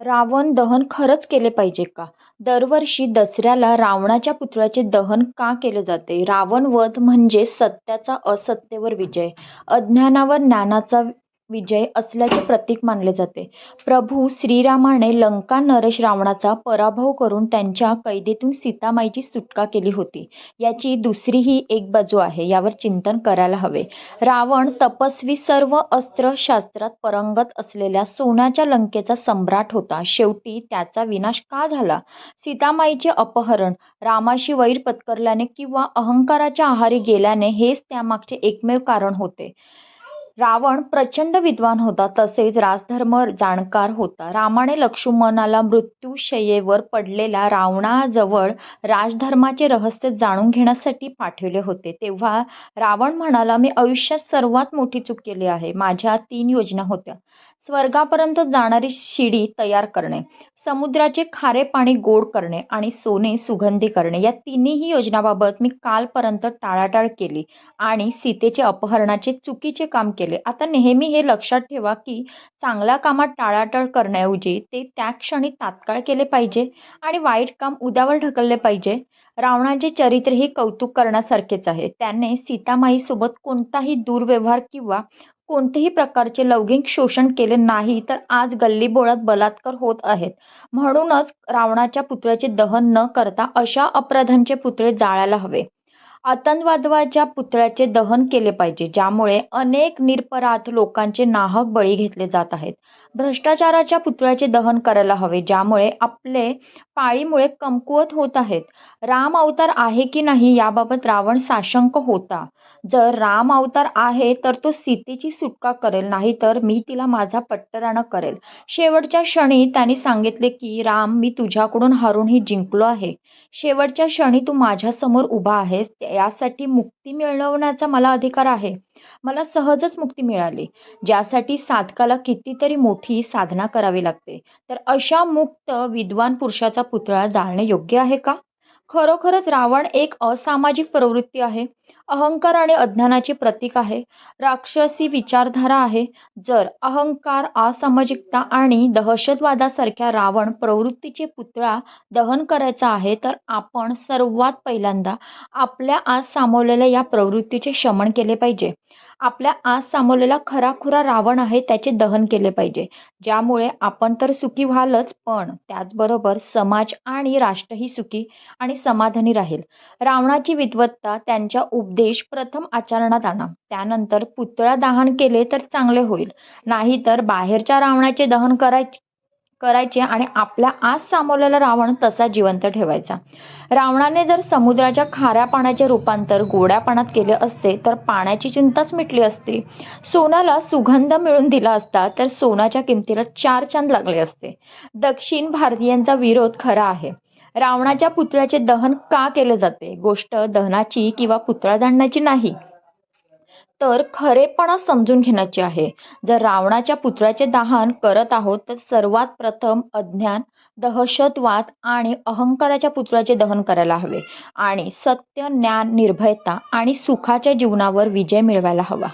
रावण दहन खरंच केले पाहिजे का? दरवर्षी दसऱ्याला रावणाच्या पुतळ्याचे दहन का केले जाते? रावण वध म्हणजे सत्याचा असत्तेवर विजय. अज्ञानावर ज्ञानाचा विजय असल्याचे प्रतीक मानले जाते. प्रभू श्रीरामाने लंका नरेश रावणाचा पराभव करून त्यांच्या कैदेतून सीतामाईची सुटका केली होती. याची दुसरी ही एक बाजू आहे यावर चिंतन करायला हवे. रावण तपस्वी सर्व अस्त्रशास्त्रात परंगत असलेल्या सोन्याच्या लंकेचा सम्राट होता. शेवटी त्याचा विनाश का झाला? सीतामाईचे अपहरण रामाशी वैर पत्करल्याने किंवा अहंकाराच्या आहारी गेल्याने हेच त्यामागचे एकमेव कारण होते. रावण प्रचंड विद्वान होता. तसेच राजधर्म जाणकार होता. रामाने लक्ष्मणाला मृत्यूशयेवर पडलेल्या रावणाजवळ राजधर्माचे रहस्य जाणून घेण्यासाठी पाठवले होते. तेव्हा रावण म्हणाला मी आयुष्यात सर्वात मोठी चूक केली आहे. माझ्या तीन योजना होत्या. स्वर्गापर्यंत जाणारी शिडी तयार करणे. समुद्राचे खारे पाणी गोड करणे आणि सोने सुगंधी करणे या तिन्ही योजनाबाबत मी कालपर्यंत टाळाटाळ केली आणि सीतेचे अपहरणाचे चुकीचे काम केले. आता नेहमी हे लक्षात ठेवा की चांगल्या कामात टाळाटाळ करण्याऐवजी ते त्या क्षणी तात्काळ केले पाहिजे आणि वाईट काम उद्यावर ढकलले पाहिजे. रावणाचे चरित्र हे कौतुक करण्यासारखेच आहे. त्याने सीतामाईसोबत कोणताही दुर्व्यवहार किंवा कोणतेही प्रकारचे लैंगिक शोषण केले नाही तर आज गल्लीबोळात बलात्कार होत आहेत. म्हणूनच रावणाच्या पुतळ्याचे दहन न करता अशा अपराधांचे पुतळे जाळायला हवे. आतंकवादवाच्या पुतळ्याचे दहन केले पाहिजे ज्यामुळे अनेक निरपराध लोकांचे नाहक बळी घेतले जात आहेत. भ्रष्टाचाराच्या पुतळ्याचे दहन करायला हवे ज्यामुळे आपले पाळीमुळे कमकुवत होत आहेत. राम अवतार आहे की नाही याबाबत रावण साशंक होता. जर राम अवतार आहे तर तो सीतेची सुटका करेल नाही तर मी तिला माझा पट्टराणा करेल. शेवटच्या क्षणी त्यांनी सांगितले की राम मी तुझ्याकडून हारूनही जिंकलो आहे. शेवटच्या क्षणी तू माझ्यासमोर उभा आहेस यासाठी मुक्ती मिळवण्याचा मला अधिकार आहे. मला सहजच मुक्ती मिळाली. ज्यासाठी साधकाला कितीतरी मोठी साधना करावी लागते. तर अशा मुक्त विद्वान पुरुषाचा पुतळा जाळणे योग्य आहे का? खरोखरच रावण एक असामाजिक प्रवृत्ती आहे. अहंकार आणि अज्ञानाचे प्रतीक आहे. राक्षसी विचारधारा आहे. जर अहंकार असामाजिकता आणि दहशतवादासारख्या रावण प्रवृत्तीचे पुतळा दहन करायचा आहे तर आपण सर्वात पहिल्यांदा आपल्या आज सामावलेल्या या प्रवृत्तीचे शमन केले पाहिजे. आपल्या आज सामवलेला खराखुरा रावण आहे त्याचे दहन केले पाहिजे. ज्यामुळे आपण तर सुखी व्हालच पण त्याचबरोबर समाज आणि राष्ट्रही सुखी आणि समाधानी राहील. रावणाची विद्वत्ता त्यांच्या उपदेश प्रथम आचरणात आणा. त्यानंतर पुतळा दहन केले तर चांगले होईल. नाहीतर बाहेरच्या रावणाचे दहन करायचे करायचे आणि आपल्या आज सामावलेला रावण तसा जिवंत ठेवायचा. रावणाने जर समुद्राच्या खाऱ्या पाण्याचे रूपांतर गोड्या पाण्यात केले असते तर पाण्याची चिंताच मिटली असती. सोन्याला सुगंध मिळून दिला असता तर सोन्याच्या किमतीला चार चांद लागले असते. दक्षिण भारतीयांचा विरोध खरा आहे. रावणाच्या पुतळ्याचे दहन का केले जाते? गोष्ट दहनाची किंवा पुतळा जाणण्याची नाही. तर खरेपणा समजून घेण्याची आहे. जर रावणाच्या पुतळ्याचे दहन करत आहोत तर सर्वात प्रथम अज्ञान दहशतवाद आणि अहंकाराच्या पुतळ्याचे दहन करायला हवे आणि सत्य ज्ञान निर्भयता आणि सुखाच्या जीवनावर विजय मिळवायला हवा.